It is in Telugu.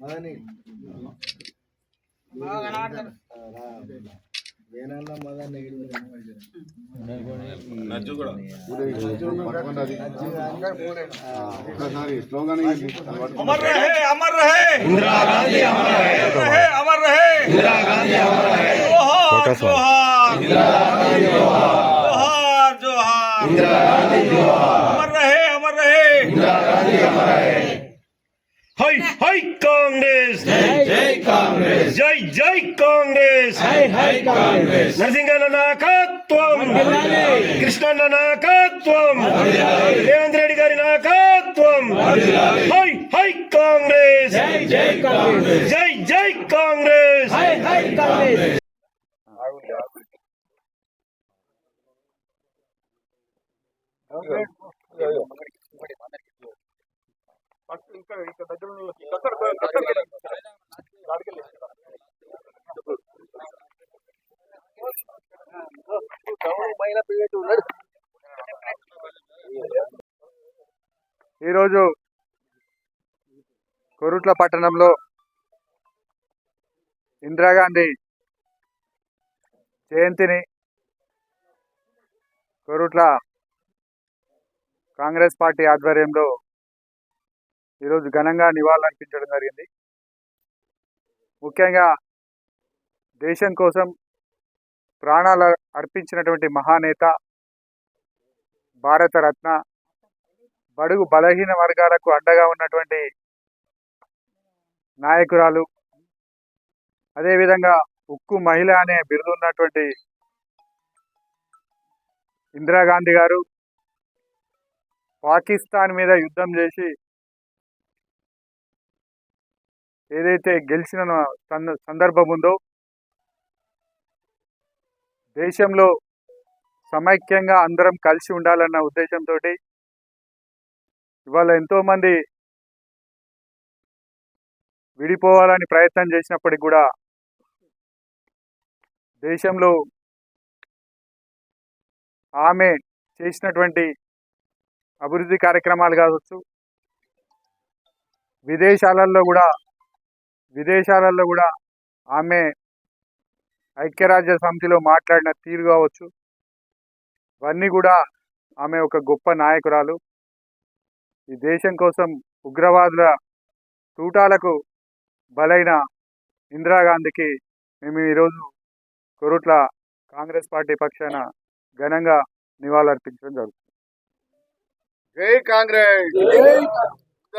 మదని వేనన్న మదన్ నజ్జు కూడా ఒక్కసారి స్లోగన్ अमर रहे अमर रहे इंदिरा गांधी अमर रहे अमर रहे इंदिरा गांधी अमर रहे はい、はい、カングレスジャイジャイカングレスジャイ、ジャイ、カングレス Hai hai Congress. నరసింహ నాయకత్వం వందనాలు. కృష్ణ నాయకత్వం వందనాలు. రేవంత్ రెడ్డి గారి నాయకత్వం い、コングレス。Okay. congress! జై జై కాంగ్రెస్ ఈరోజు కొరుట్ల పట్టణంలో ఇందిరాగాంధీ జయంతిని కొరుట్ల కాంగ్రెస్ పార్టీ ఆధ్వర్యంలో ఈరోజు ఘనంగా నివాళులర్పించడం జరిగింది. ముఖ్యంగా దేశం కోసం ప్రాణాలు అర్పించినటువంటి మహానేత భారతరత్న బడుగు బలహీన వర్గాలకు అండగా ఉన్నటువంటి నాయకురాలు అదేవిధంగా ఉక్కు మహిళ అనే బిరుదు ఉన్నటువంటి ఇందిరాగాంధీ గారు పాకిస్తాన్ మీద యుద్ధం చేసి ఏదైతే గెలిచిన సంద- సందర్భం ఉందో దేశంలో సమైక్యంగా అందరం కలిసి ఉండాలన్న ఉద్దేశంతో ఇవాళ ఎంతోమంది విడిపోవాలని ప్రయత్నం చేసినప్పటికి కూడా దేశంలో ఆమె చేసినటువంటి అభివృద్ధి కార్యక్రమాలు కావచ్చు విదేశాలలో కూడా విదేశాలలో కూడా ఆమె ఐక్యరాజ్య సమితిలో మాట్లాడిన తీరు కావచ్చు. ఇవన్నీ కూడా ఆమె ఒక గొప్ప నాయకురాలు. ఈ దేశం కోసం ఉగ్రవాదుల తూటాలకు బలైన ఇందిరాగాంధీకి మేము ఈరోజు కొరుట్ల కాంగ్రెస్ పార్టీ పక్షాన ఘనంగా నివాళులర్పించడం జరుగుతుంది. జై కాంగ్రెస్!